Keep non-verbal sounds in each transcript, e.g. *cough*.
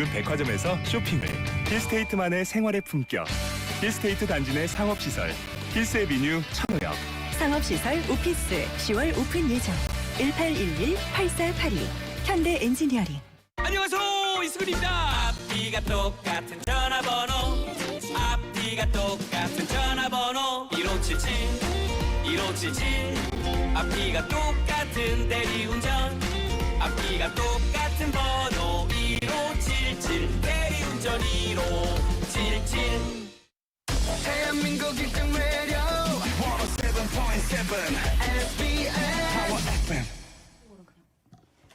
인근 백화점에서 쇼핑을 힐스테이트만의 생활의 품격 힐스테이트 단지 내 상업시설 힐스의 비뉴 천호역. 상업시설 오피스 10월 오픈 예정. 1811-8482 현대 엔지니어링. 안녕하세요. 이수근입니다. 앞뒤가 똑같은 전화번호. 앞뒤가 똑같은 전화번호. 1577 1577 앞뒤가 똑같은 대리운전. 앞뒤가 똑같은 번호 1577 대리운전 1577 대한민국 1등 매력 107.7 SBS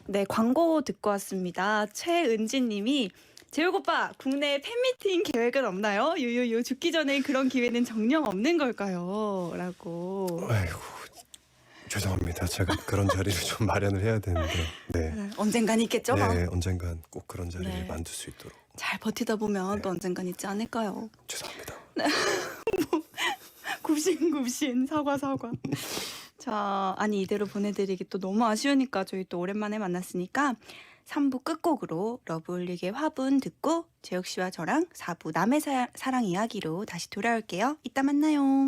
네, 광고 듣고 왔습니다. 최은진 님이 재욱 오빠, 국내 팬미팅 계획은 없나요? 유유유 죽기 전에 그런 기회는 정녕 없는 걸까요? 라고. 아이고 죄송합니다. 제가 그런 자리를 좀 *laughs* 마련을 해야 되는데 네. 네, 언젠간 있겠죠? 뭐. 네, 언젠간 꼭 그런 자리를 네. 만들 수 있도록 잘 버티다 보면 또 언젠간 있지 않을까요? 죄송합니다. *laughs* 굽신굽신 사과 사과. 자, 아니 이대로 보내드리기 또 너무 아쉬우니까 저희 또 오랜만에 만났으니까 3부 끝곡으로 러브홀릭의 화분 듣고 재욱 씨와 저랑 4부 남의 사, 사랑 이야기로 다시 돌아올게요. 이따 만나요.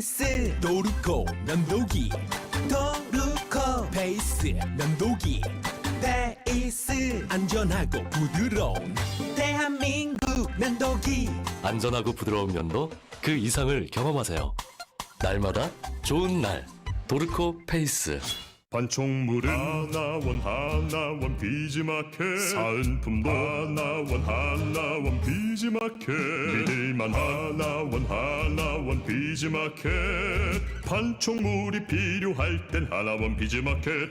베이스. 도르코 면도기. 도르코 베이스 면도기. 베이스 안전하고 부드러운 대한민국 면도기. 안전하고 부드러운 면도 그 이상을 경험하세요. 날마다 좋은 날. 도르코 페이스. 반총물은 하나원 하나원 비즈마켓. 사은품도 하나원 하나원 비즈마켓. 믿을만 하나원 하나원 비즈마켓. 반총물이 필요할 땐 하나원 비즈마켓.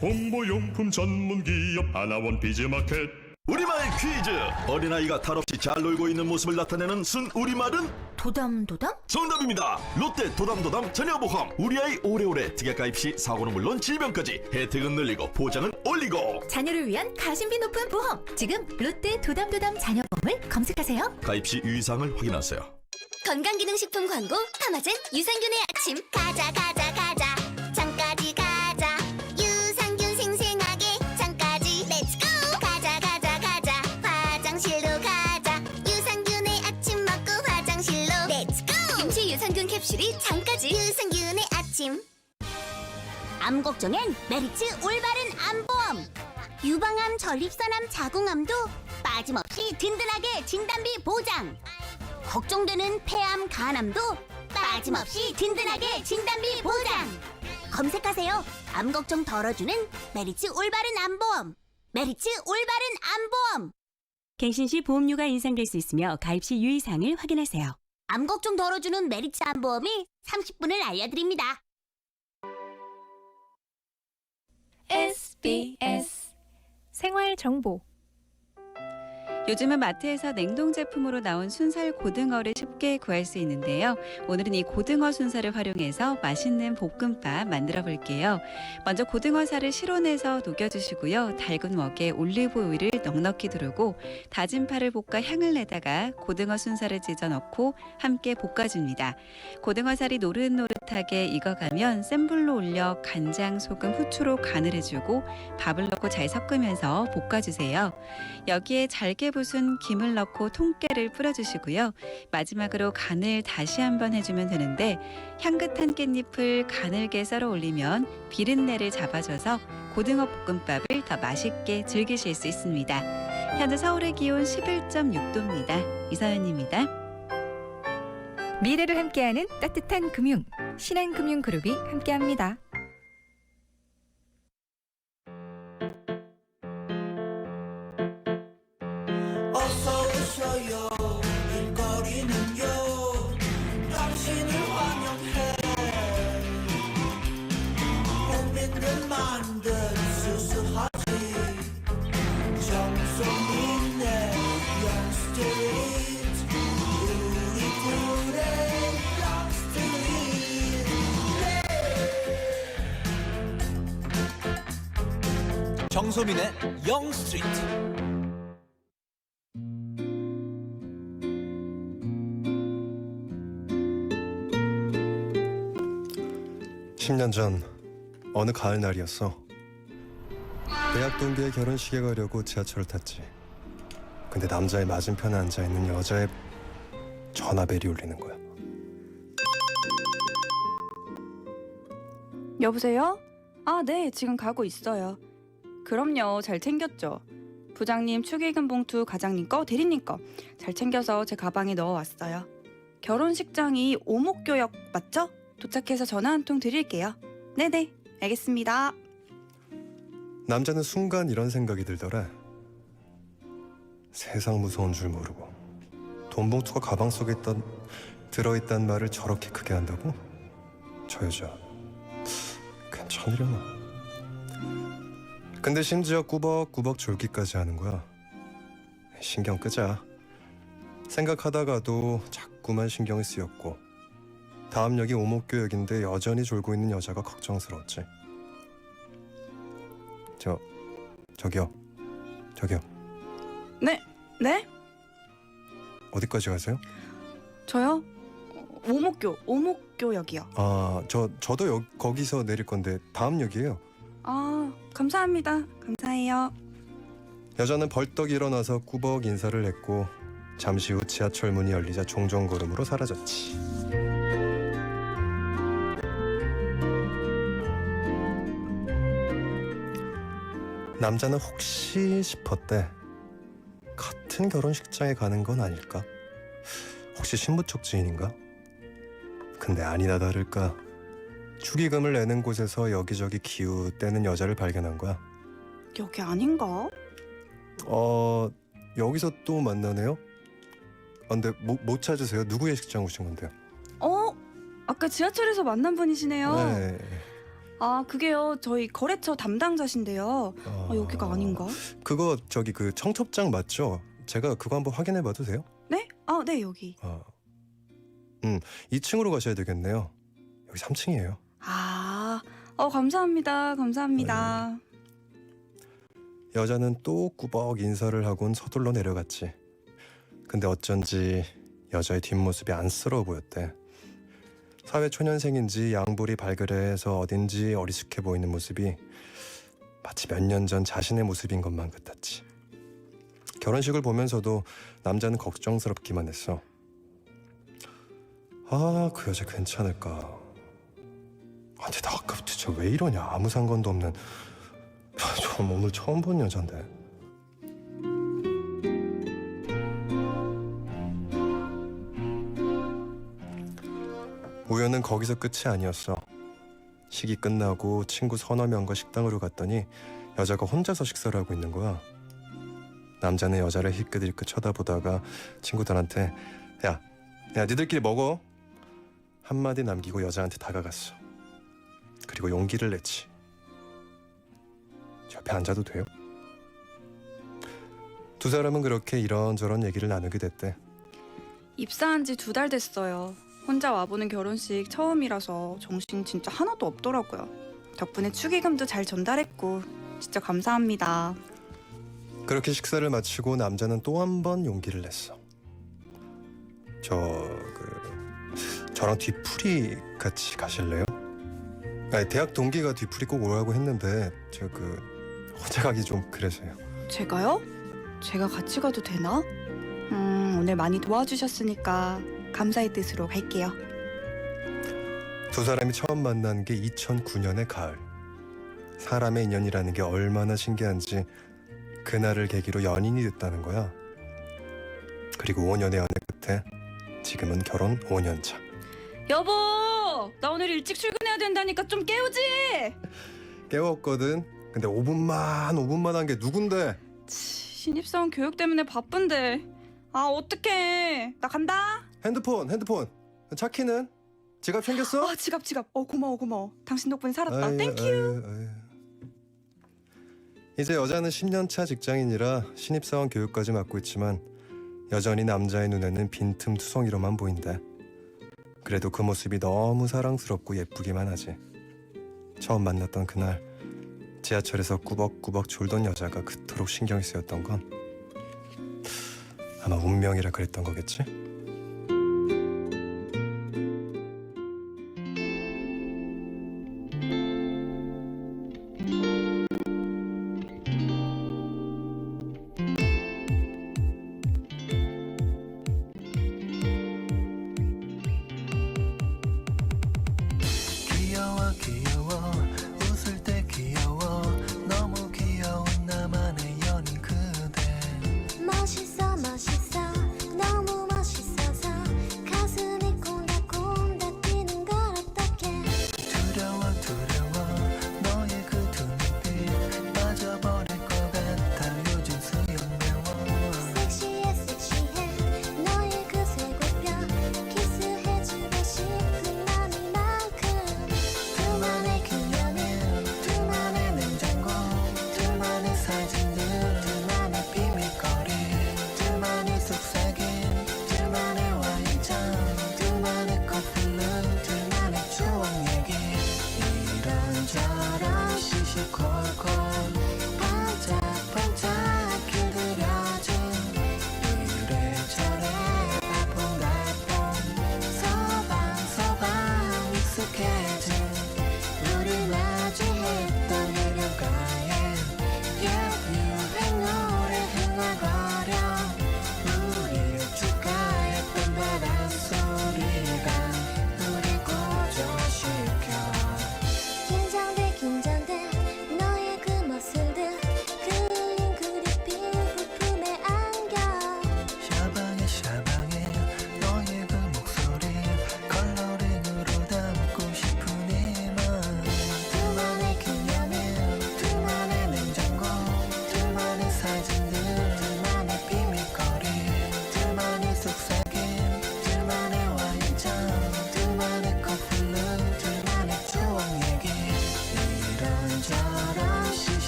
홍보용품 전문 기업 하나원 비즈마켓 우리말 퀴즈. 어린아이가 탈없이 잘 놀고 있는 모습을 나타내는 순 우리말은? 도담도담? 정답입니다. 롯데 도담도담 자녀보험. 우리 아이 오래오래 특약가입 시 사고는 물론 질병까지 혜택은 늘리고 보장은 올리고. 자녀를 위한 가심비 높은 보험. 지금 롯데 도담도담 자녀보험을 검색하세요. 가입 시 유의사항을 확인하세요. 건강기능식품 광고 파마젠 유산균의 아침. 가자 가자 캡슐이 장까지 유산균의 아침 암 걱정엔 메리츠 올바른 암보험 유방암 전립선암 자궁암도 빠짐없이 든든하게 진단비 보장 걱정되는 폐암, 간암도 빠짐없이 든든하게 진단비 보장. 검색하세요. 암 걱정 덜어주는 메리츠 올바른 암보험. 메리츠 올바른 암보험. 갱신 시 보험료가 인상될 수 있으며 가입 시 유의사항을 확인하세요. 암 걱정 덜어주는 메리츠 암보험이 30분을 알려드립니다. SBS 생활 정보. 요즘은 마트에서 냉동 제품으로 나온 순살 고등어를 쉽게 구할 수 있는데요. 오늘은 이 고등어 순살을 활용해서 맛있는 볶음밥 만들어 볼게요. 먼저 고등어살을 실온에서 녹여주시고요. 달군 웍에 올리브 오일을 넉넉히 두르고 다진 파를 볶아 향을 내다가 고등어 순살을 찢어 넣고 함께 볶아줍니다. 고등어살이 노릇노릇하게 익어가면 센 불로 올려 간장, 소금, 후추로 간을 해주고 밥을 넣고 잘 섞으면서 볶아주세요. 여기에 잘게 부순 김을 넣고 통깨를 뿌려주시고요. 마지막으로 간을 다시 한번 해주면 되는데 향긋한 깻잎을 가늘게 썰어 올리면 비린내를 잡아줘서 고등어 볶음밥을 더 맛있게 즐기실 수 있습니다. 현재 서울의 기온 11.6도입니다. 이사연입니다. 미래를 함께하는 따뜻한 금융 신한금융그룹이 함께합니다. 정소민의 영스트리트 10년 전 어느 가을 날이었어. 대학 동기의 결혼식에 가려고 지하철을 탔지. 근데 남자의 맞은편에 앉아 있는 여자의 전화벨이 울리는 거야. 여보세요? 아, 네, 지금 가고 있어요. 그럼요, 잘 챙겼죠. 부장님 축의금 봉투 과장님 거, 대리님 거 잘 챙겨서 제 가방에 넣어왔어요. 결혼식장이 오목교역 맞죠? 도착해서 전화 한 통 드릴게요. 네네, 알겠습니다. 남자는 순간 이런 생각이 들더라. 세상 무서운 줄 모르고 돈 봉투가 가방 속에 있던 들어있단 말을 저렇게 크게 한다고? 저 여자 괜찮으려나? 근데 심지어 꾸벅꾸벅 졸기까지 하는 거야. 신경 끄자. 생각하다가도 자꾸만 신경이 쓰였고 다음 역이 오목교역인데 여전히 졸고 있는 여자가 걱정스러웠지. 저 저기요 저기요 네, 네? 어디까지 가세요? 저요? 어, 오목교, 오목교역이요. 아 저 저도 여, 거기서 내릴 건데 다음 역이에요. 아, 감사합니다. 감사해요. 여자는 벌떡 일어나서 꾸벅 인사를 했고 잠시 후 지하철 문이 열리자 종종 걸음으로 사라졌지. 남자는 혹시 싶었대. 같은 결혼식장에 가는 건 아닐까? 혹시 신부 쪽 지인인가? 근데 아니나 다를까 축의금을 내는 곳에서 여기저기 기웃대는 여자를 발견한 거야. 여기 아닌가? 어 여기서 또 만나네요. 아, 근데 못, 못 찾으세요? 누구 예식장 오신 건데요? 어? 아까 지하철에서 만난 분이시네요. 네. 아 그게요 저희 거래처 담당자신데요. 아, 여기가 아닌가? 그거 저기 그 청첩장 맞죠? 제가 그거 한번 확인해봐도 돼요? 네? 아 네 여기. 아, 음 2층으로 가셔야 되겠네요. 여기 3층이에요. 아, 어 감사합니다, 감사합니다. 여자는 또 꾸벅 인사를 하곤 서둘러 내려갔지. 근데 어쩐지 여자의 뒷모습이 안쓰러워 보였대. 사회 초년생인지 양볼이 발그레해서 어딘지 어리숙해 보이는 모습이 마치 몇 년 전 자신의 모습인 것만 같았지. 결혼식을 보면서도 남자는 걱정스럽기만 했어. 아, 그 여자 괜찮을까? 아, 근데 나 아까부터 저왜 이러냐? 아무 상관도 없는 저 오늘 처음 본 여잔데. 우연은 거기서 끝이 아니었어. 식이 끝나고 친구 서너 명과 식당으로 갔더니 여자가 혼자서 식사를 하고 있는 거야. 남자는 여자를 힐끗힐끗 쳐다보다가 친구들한테 야, 야, 니들끼리 먹어. 한마디 남기고 여자한테 다가갔어. 그리고 용기를 냈지. 옆에 앉아도 돼요? 두 사람은 그렇게 이런저런 얘기를 나누게 됐대. 입사한 지 두 달 됐어요. 혼자 와보는 결혼식 처음이라서 정신 진짜 하나도 없더라고요. 덕분에 축의금도 잘 전달했고 진짜 감사합니다. 그렇게 식사를 마치고 남자는 또 한 번 용기를 냈어. 저 그 저랑 뒤풀이 같이 가실래요? 아니, 대학 동기가 뒤풀이 꼭 오라고 했는데 저그 혼자 가기 좀 그래서요. 제가요? 제가 같이 가도 되나? 음, 오늘 많이 도와주셨으니까 감사의 뜻으로 갈게요. 두 사람이 처음 만난 게 2009년의 가을. 사람의 인연이라는 게 얼마나 신기한지 그날을 계기로 연인이 됐다는 거야. 그리고 5년의 연애 끝에 지금은 결혼 5년 차. 여보, 나 오늘 일찍 출근해야 된다니까 좀 깨우지. 깨웠거든. 근데 5분만 5분만 한 게 누군데? 신입사원 교육 때문에 바쁜데. 아 어떡해. 나 간다. 핸드폰 핸드폰. 차 키는? 지갑 챙겼어? 아 지갑 지갑. 어 고마워 고마워. 당신 덕분에 살았다. 아유, 땡큐. 아유, 아유. 이제 여자는 10년 차 직장인이라 신입사원 교육까지 맡고 있지만 여전히 남자의 눈에는 빈틈 투성이로만 보인다. 그래도 그 모습이 너무 사랑스럽고 예쁘기만 하지. 처음 만났던 그날 지하철에서 꾸벅꾸벅 졸던 여자가 그토록 신경이 쓰였던 건 아마 운명이라 그랬던 거겠지?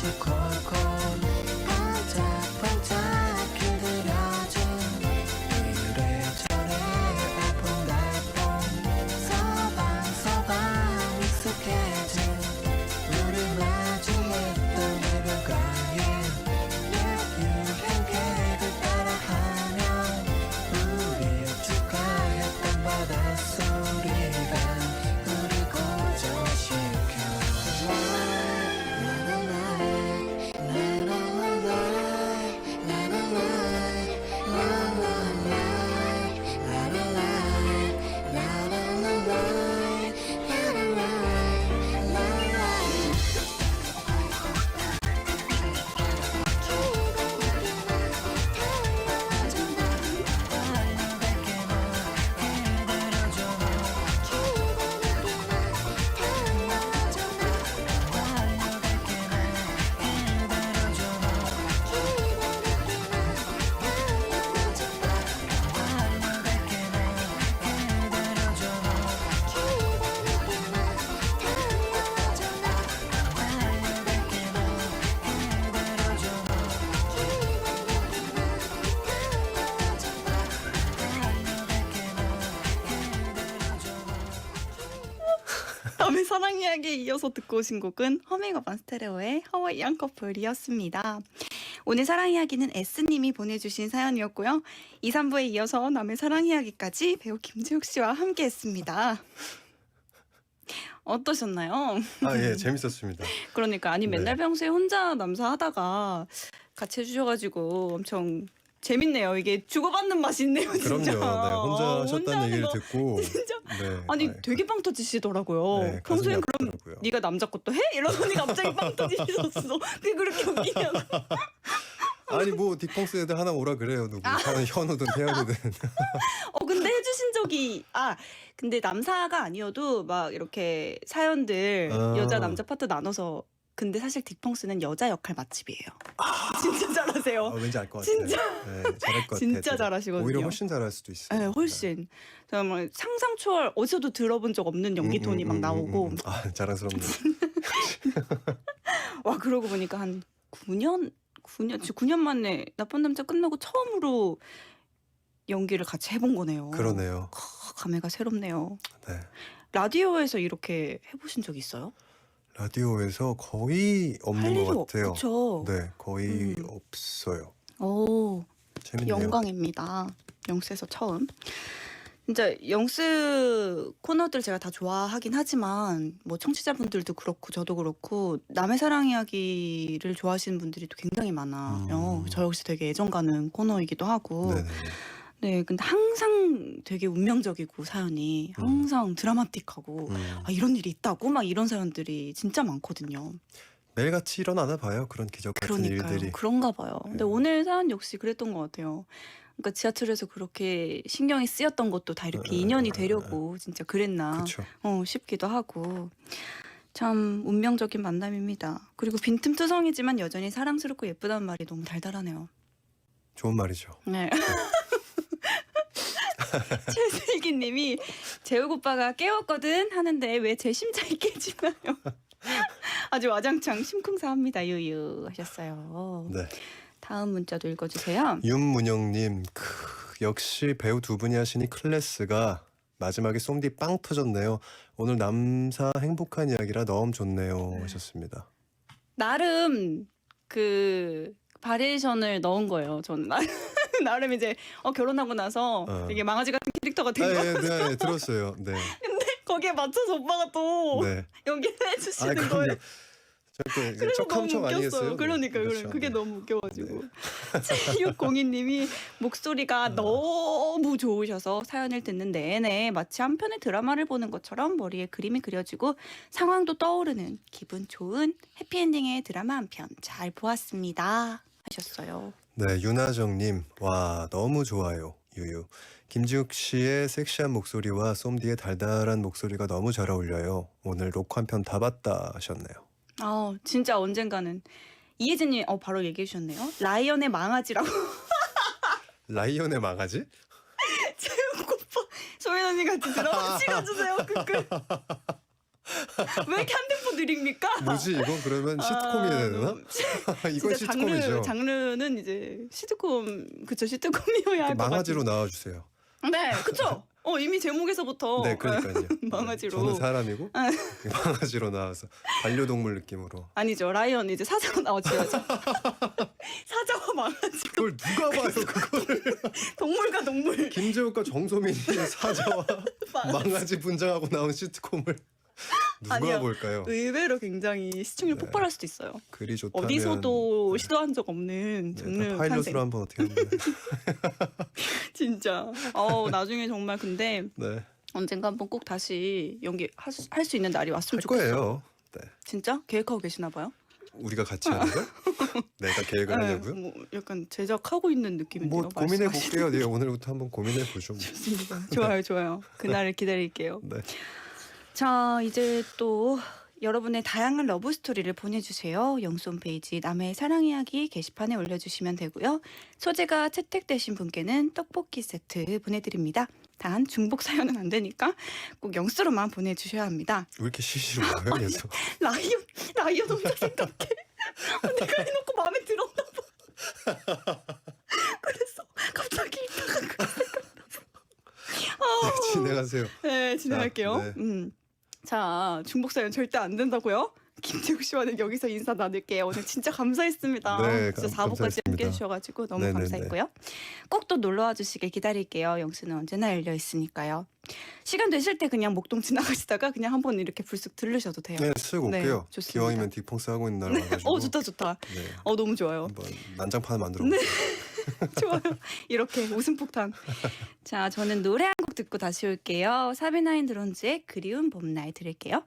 she called. 남의 사랑 이야기에 이어서 듣고 오신 곡은 허밍어반 스테레오의 하와이안 커플이었습니다. 오늘 사랑 이야기는 S님이 보내주신 사연이었고요. 2, 3부에 이어서 남의 사랑 이야기까지 배우 김지욱 씨와 함께 했습니다. 어떠셨나요? 아 예 재밌었습니다. 그러니까 아니 맨날 네. 평소에 혼자 남사 하다가 같이 해주셔가지고 엄청 재밌네요. 이게 주고받는 맛이 있네요. 그럼요. 진짜. 네, 혼자 하셨다는 하는 얘기를 거 듣고 *laughs* 진짜 네, 아니 아, 되게 빵 터지시더라고요. 네, 가슴이 평소엔 그럼 아프더라고요. 네가 남자 것도 해? 이러더니 갑자기 빵 터지셨어. 그게 그렇게 웃기냐고. *laughs* 아니 뭐 딕펑스 애들 하나 오라 그래요 누구 하는 현우든 태연이든 *laughs* 어 근데 해주신 적이 아 근데 남사가 아니어도 막 이렇게 사연들 아. 여자 남자 파트 나눠서 근데 사실 딕펑스는 여자 역할 맛집이에요. 진짜 잘하세요. 아, 왠지 알 것 같아요. 진짜. 네, 잘할 것 같아요. 진짜 잘하시거든요. 오히려 훨씬 잘할 수도 있어요. 네, 훨씬 정말 상상 초월 어디서도 들어본 적 없는 연기 음, 톤이 음, 막 음, 나오고 음, 음. 아 자랑스럽네. *laughs* 와 그러고 보니까 한 9년 9년 지금 9년 만에 나쁜 남자 끝나고 처음으로 연기를 같이 해본 거네요. 그러네요. 크, 감회가 새롭네요. 네. 라디오에서 이렇게 해보신 적 있어요? 라디오에서 거의 없는 할 일이 것 없- 같아요. 그쵸. 네, 거의 음. 없어요. 오 재밌네요. 영광입니다. 영스에서 처음. 진짜 영스 코너들 제가 다 좋아하긴 하지만 뭐 청취자분들도 그렇고 저도 그렇고 남의 사랑 이야기를 좋아하시는 분들이 또 굉장히 많아요. 음. 저 역시 되게 애정 가는 코너이기도 하고. 네네. 네, 근데 항상 되게 운명적이고 사연이 음. 항상 드라마틱하고 음. 아, 이런 일이 있다고 막 이런 사연들이 진짜 많거든요. 매일같이 일어나나 봐요. 그런 기적 같은 그러니까요. 일들이. 그런가 봐요. 근데 네. 오늘 사연 역시 그랬던 것 같아요. 그러니까 지하철에서 그렇게 신경이 쓰였던 것도 다 이렇게 에, 인연이 에, 되려고 진짜 그랬나. 어, 싶기도 하고 참 운명적인 만남입니다. 그리고 빈틈투성이지만 여전히 사랑스럽고 예쁘다는 말이 너무 달달하네요. 좋은 말이죠. 네. *laughs* 최슬기님이 재욱 오빠가 깨웠거든 하는데 왜 제 심장이 깨지나요? *laughs* 아주 와장창 심쿵사합니다 유유 하셨어요. 네. 다음 문자도 읽어주세요. 윤문영님, 크, 역시 배우 두 분이 하시니 클래스가 마지막에 쏨디 빵 터졌네요. 오늘 남사 행복한 이야기라 너무 좋네요. 하셨습니다. 나름 그 바리에이션을 넣은 거예요. 저는 나- *laughs* *laughs* 나름 이제 어, 결혼하고 나서 어. 되게 망아지 같은 캐릭터가 아, 된 거. 예, 네, 네, 들었어요. 네, *laughs* 거기에 맞춰서 오빠가 또 네. 연기를 아, 해주시는 그럼요. 거예요. 저렇게 그래서 너무 척함척 웃겼어요. 아니겠어요? 그러니까 네, 그래 그렇죠. 그게 네. 너무 웃겨가지고 *laughs* 7602님이 목소리가 어. 너무 좋으셔서 사연을 듣는 내내 마치 한 편의 드라마를 보는 것처럼 머리에 그림이 그려지고 상황도 떠오르는 기분 좋은 해피엔딩의 드라마 한 편 잘 보았습니다 하셨어요. 네, 윤하정님, 와 너무 좋아요. 유유. 김지욱 씨의 섹시한 목소리와 쏨디의 달달한 목소리가 너무 잘 어울려요. 오늘 록 한 편 다 봤다 하셨네요. 아 진짜 언젠가는 이혜진님 어 바로 얘기해 주셨네요. 라이언의 망아지라고 *laughs* 라이언의 망아지? 재욱 오빠 소연 언니 같이 드라마 찍어주세요. 그그 *laughs* *laughs* 왜 이렇게 한 템포 느립니까? 뭐지 이건 그러면 시트콤이 해야 되나? 너무- *laughs* 이건 진짜 시트콤이죠. 장르 장르는 이제 시트콤 그쵸 시트콤이어야 할것 같아요. 망아지로 나와주세요. 네, 그쵸. 어 이미 제목에서부터 *laughs* 네, 그러니까요. 망아지로. 저는 사람이고 아. 망아지로 나와서 반려동물 느낌으로. 아니죠 라이언 이제 사자가 나오죠. 사자와 망아지 그걸 누가 봐요 그걸? 동물과 동물 김재욱과 정소민이 사자와 망아지 분장하고 나온 시트콤을 *laughs* 누가 아니요. 볼까요? 의외로 굉장히 시청률 네. 폭발할 수도 있어요. 글이 좋다면 어디서도 네. 시도한 적 없는 네, 장르 파일럿으로 탄생. 한번 어떻게 하면 *laughs* 진짜. 어 나중에 정말 근데 네. 언젠가 한번 꼭 다시 연기 할 수 있는 날이 왔으면 할 좋겠어요. 거예요. 네. 진짜 계획하고 계시나 봐요? 우리가 같이 하는 거? *laughs* 내가 계획을 네, 하냐고요? 뭐 약간 제작하고 있는 느낌인데요. 뭐 고민해 말씀하시는 볼게요. 네, 오늘부터 한번 고민해 보죠. 뭐. 좋습니다. 좋아요, 좋아요. 그날을 기다릴게요. 네. 자, 이제 또 여러분의 다양한 러브 스토리를 보내주세요. 영수 홈페이지 남의 사랑 이야기 게시판에 올려주시면 되고요. 소재가 채택되신 분께는 떡볶이 세트 보내드립니다. 단 중복 사연은 안 되니까 꼭 영수로만 보내주셔야 합니다. 왜 이렇게 시시로 와요? *laughs* 계속. 라이언, 라이언 혼자 생각해. *laughs* 내가 해놓고 마음에 들었나 봐. *laughs* 그래서 갑자기 이따가 그 네, 진행하세요. 네, 진행할게요. 자, 네. 음. 자, 중복 사연 절대 안 된다고요? 김재욱 씨와는 여기서 인사 나눌게요. 오늘 진짜 감사했습니다. 네, 진짜 감- 4부까지 감사했습니다. 함께 해주셔가지고 너무 네네네. 감사했고요. 꼭 또 놀러 와 주시길 기다릴게요. 영수는 언제나 열려 있으니까요. 시간 되실 때 그냥 목동 지나가시다가 그냥 한번 이렇게 불쑥 들르셔도 돼요. 네, 쓱 네, 올게요. 좋습니다. 기왕이면 딕펑스 하고 있는 날 와가지고. 어, 좋다, 좋다. 네. 어, 너무 좋아요. 한번 난장판 만들어 네. 볼게요. *laughs* 좋아요. 이렇게 웃음 폭탄. 자, 저는 노래 한 곡 듣고 다시 올게요. 사비나인 드론즈의 그리운 봄날 들을게요.